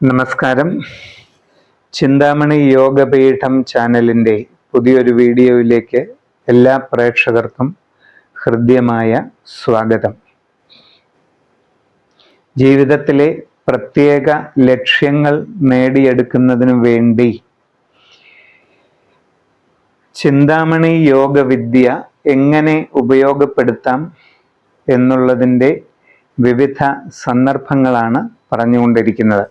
നമസ്കാരം. ചിന്താമണി യോഗപീഠം ചാനലിന്റെ പുതിയൊരു വീഡിയോയിലേക്ക് എല്ലാ പ്രേക്ഷകർക്കും ഹൃദ്യമായ സ്വാഗതം. ജീവിതത്തിലെ പ്രത്യേക ലക്ഷ്യങ്ങൾ നേടിയെടുക്കുന്നതിനു വേണ്ടി ചിന്താമണി യോഗവിദ്യ എങ്ങനെ ഉപയോഗപ്പെടുത്താം എന്നുള്ളതിന്റെ വിവിധ സന്ദർഭങ്ങളാണ് പറഞ്ഞുകൊണ്ടിരിക്കുന്നത്.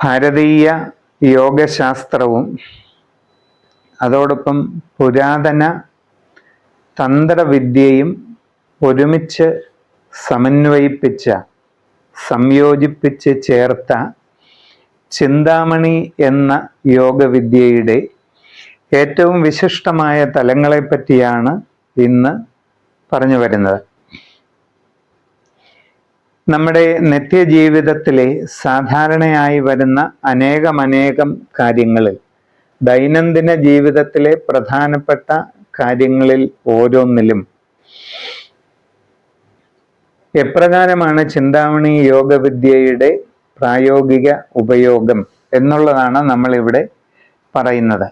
ഭാരതീയ യോഗശാസ്ത്രവും അതോടൊപ്പം പുരാതന തന്ത്രവിദ്യയും ഒരുമിച്ച് സമന്വയിപ്പിച്ച സംയോജിപ്പിച്ച് ചേർത്ത ചിന്താമണി എന്ന യോഗവിദ്യയുടെ ഏറ്റവും വിശിഷ്ടമായ തലങ്ങളെപ്പറ്റിയാണ് ഇന്ന് പറഞ്ഞു വരുന്നത്. നമ്മുടെ നിത്യജീവിതത്തിലെ സാധാരണയായി വരുന്ന അനേകമനേകം കാര്യങ്ങളിൽ ദൈനംദിന ജീവിതത്തിലെ പ്രധാനപ്പെട്ട കാര്യങ്ങളിൽ ഓരോന്നിലും എപ്രകാരമാണ് ചിന്താമണി യോഗവിദ്യയുടെ പ്രായോഗിക ഉപയോഗം എന്നുള്ളതാണ് നമ്മളിവിടെ പറയുന്നത്.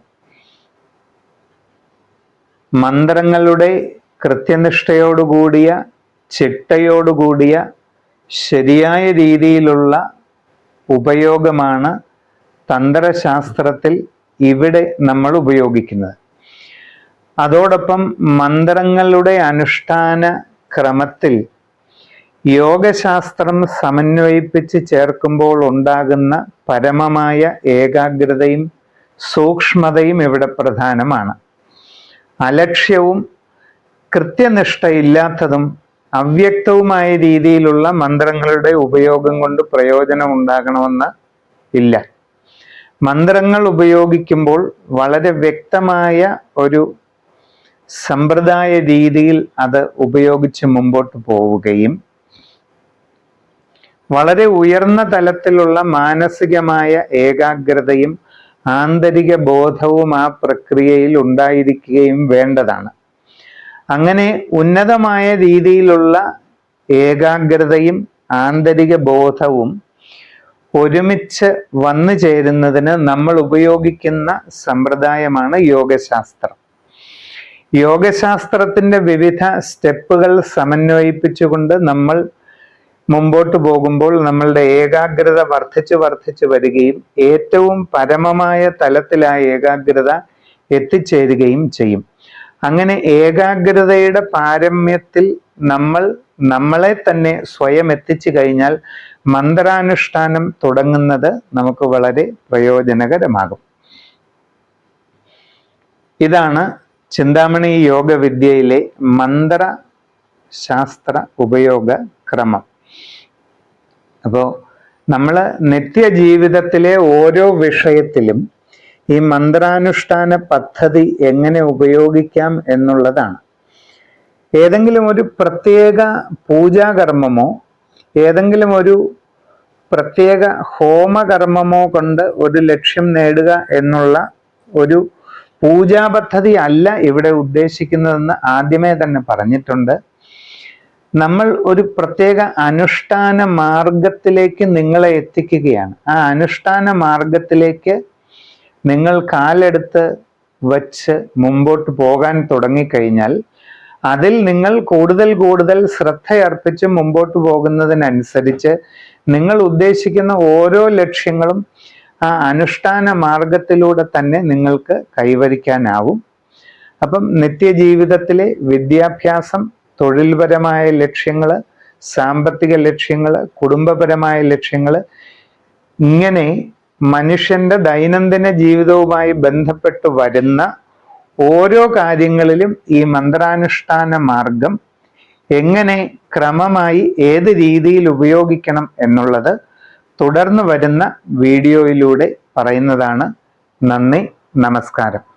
മന്ത്രങ്ങളുടെ കൃത്യനിഷ്ഠയോടുകൂടിയ ചിട്ടയോടുകൂടിയ ശരിയായ രീതിയിലുള്ള ഉപയോഗമാണ് തന്ത്രശാസ്ത്രത്തിൽ ഇവിടെ നമ്മൾ ഉപയോഗിക്കുന്നത്. അതോടൊപ്പം മന്ത്രങ്ങളുടെ അനുഷ്ഠാന ക്രമത്തിൽ യോഗശാസ്ത്രം സമന്വയിപ്പിച്ച് ചേർക്കുമ്പോൾ ഉണ്ടാകുന്ന പരമമായ ഏകാഗ്രതയും സൂക്ഷ്മതയും ഇവിടെ പ്രധാനമാണ്. അലക്ഷ്യവും കൃത്യനിഷ്ഠയില്ലാത്തതും അവ്യക്തവുമായ രീതിയിലുള്ള മന്ത്രങ്ങളുടെ ഉപയോഗം കൊണ്ട് പ്രയോജനം ഉണ്ടാകണമെന്ന് ഇല്ല. മന്ത്രങ്ങൾ ഉപയോഗിക്കുമ്പോൾ വളരെ വ്യക്തമായ ഒരു സമ്പ്രദായ രീതിയിൽ അത് ഉപയോഗിച്ച് മുമ്പോട്ട് പോവുകയും വളരെ ഉയർന്ന തലത്തിലുള്ള മാനസികമായ ഏകാഗ്രതയും ആന്തരിക ബോധവും ആ പ്രക്രിയയിൽ ഉണ്ടായിരിക്കുകയും വേണ്ടതാണ്. അങ്ങനെ ഉന്നതമായ രീതിയിലുള്ള ഏകാഗ്രതയും ആന്തരിക ബോധവും ഒരുമിച്ച് വന്നു ചേരുന്നതിന് നമ്മൾ ഉപയോഗിക്കുന്ന സമ്പ്രദായമാണ് യോഗശാസ്ത്രം. യോഗശാസ്ത്രത്തിന്റെ വിവിധ സ്റ്റെപ്പുകൾ സമന്വയിപ്പിച്ചുകൊണ്ട് നമ്മൾ മുമ്പോട്ട് പോകുമ്പോൾ നമ്മളുടെ ഏകാഗ്രത വർദ്ധിച്ചു വർദ്ധിച്ചു വരികയും ഏറ്റവും പരമമായ തലത്തിലായ ഏകാഗ്രത എത്തിച്ചേരുകയും ചെയ്യും. അങ്ങനെ ഏകാഗ്രതയുടെ പാരമ്യത്തിൽ നമ്മൾ നമ്മളെ തന്നെ സ്വയം എത്തിച്ചു കഴിഞ്ഞാൽ മന്ത്രാനുഷ്ഠാനം തുടങ്ങുന്നത് നമുക്ക് വളരെ പ്രയോജനകരമാകും. ഇതാണ് ചിന്താമണി യോഗവിദ്യയിലെ മന്ത്ര ശാസ്ത്ര ഉപയോഗ ക്രമം. അപ്പോൾ നമ്മൾ നിത്യജീവിതത്തിലെ ഓരോ വിഷയത്തിലും ഈ മന്ത്രാനുഷ്ഠാന പദ്ധതി എങ്ങനെ ഉപയോഗിക്കാം എന്നുള്ളതാണ്. ഏതെങ്കിലും ഒരു പ്രത്യേക പൂജാകർമ്മമോ ഏതെങ്കിലും ഒരു പ്രത്യേക ഹോമകർമ്മമോ കൊണ്ട് ഒരു ലക്ഷ്യം നേടുക എന്നുള്ള ഒരു പൂജാ പദ്ധതി അല്ല ഇവിടെ ഉദ്ദേശിക്കുന്നതെന്ന് ആദ്യമേ തന്നെ പറഞ്ഞിട്ടുണ്ട്. നമ്മൾ ഒരു പ്രത്യേക അനുഷ്ഠാന മാർഗത്തിലേക്ക് നിങ്ങളെ എത്തിക്കുകയാണ്. ആ അനുഷ്ഠാന മാർഗത്തിലേക്ക് നിങ്ങൾ കാലെടുത്ത് വച്ച് മുമ്പോട്ട് പോകാൻ തുടങ്ങിക്കഴിഞ്ഞാൽ അതിൽ നിങ്ങൾ കൂടുതൽ കൂടുതൽ ശ്രദ്ധയർപ്പിച്ച് മുമ്പോട്ട് പോകുന്നതിനനുസരിച്ച് നിങ്ങൾ ഉദ്ദേശിക്കുന്ന ഓരോ ലക്ഷ്യങ്ങളും ആ അനുഷ്ഠാന മാർഗത്തിലൂടെ തന്നെ നിങ്ങൾക്ക് കൈവരിക്കാനാവും. അപ്പം നിത്യജീവിതത്തിലെ വിദ്യാഭ്യാസം തൊഴിൽപരമായ ലക്ഷ്യങ്ങൾ സാമ്പത്തിക ലക്ഷ്യങ്ങൾ കുടുംബപരമായ ലക്ഷ്യങ്ങൾ ഇങ്ങനെ മനുഷ്യന്റെ ദൈനംദിന ജീവിതവുമായി ബന്ധപ്പെട്ട് വരുന്ന ഓരോ കാര്യങ്ങളിലും ഈ മന്ത്രാനുഷ്ഠാന മാർഗം എങ്ങനെ ക്രമമായി ഏത് രീതിയിൽ ഉപയോഗിക്കണം എന്നുള്ളത് തുടർന്ന് വരുന്ന വീഡിയോയിലൂടെ പറയുന്നതാണ്. നന്ദി നമസ്കാരം.